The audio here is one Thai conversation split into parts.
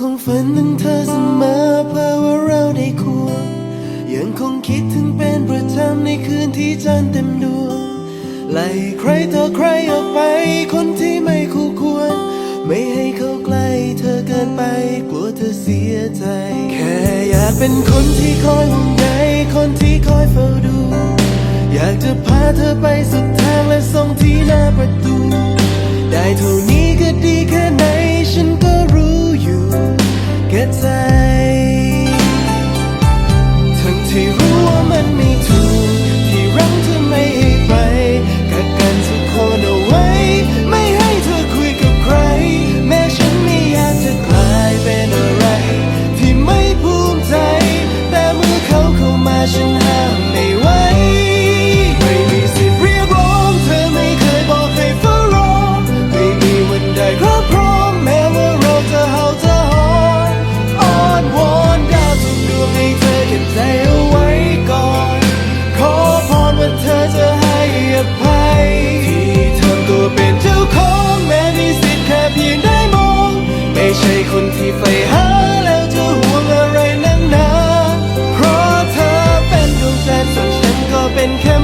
คงฝันถึงเธอเสมอเพื่อว่าเราได้คู่ยังคงคิดถึงเป็นประจำในคืนที่จันเต็มดวงไล่ใครต่อใครออกไป คนที่ไม่คู่ควร ไม่ให้เขาใกล้เธอเกินไป กลัวเธอเสียใจ แค่อยากเป็นคนที่คอยห่วงใยคนที่คอยเฝ้าดู อยากจะพาเธอไปสุดทางและส่งที่หน้าประตู ได้เท่านี้ก็ด วันใดครอบครองแม้ว่าเราจะเห่าจะหอนอ้อนวอนดาวทุกดวงให้เธอเก็บใจเอาไว้ก่อน ขอพรว่าเธอจะให้อภัยที่ทำตัวเป็นเจ้าของแม้มีสิทธิ์แค่เพียงได้มอง ไม่ใช่คนที่ใฝ่หาแล้วจะห่วงอะไรนักหนาเพราะเธอเป็นดวงจันทร์ส่วนฉันก็เป็นแค่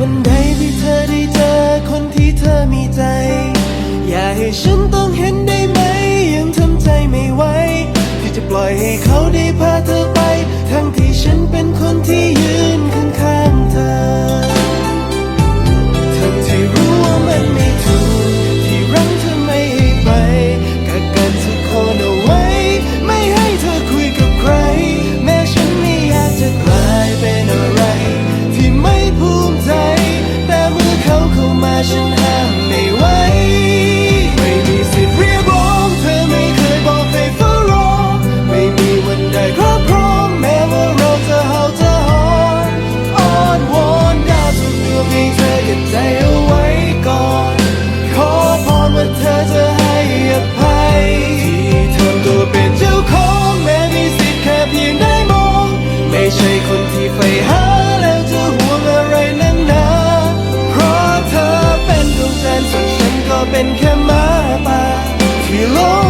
วันใดที่เธอได้เจอคนที่เธอมีใจ อย่าให้ฉัน ใช่คนที่ใฝ่หาแล้วจะห่วงอะไรนักหนาเพราะเธอเป็นดวงจันทร์ส่วนฉันก็เป็นแค่หมาป่าที่ลง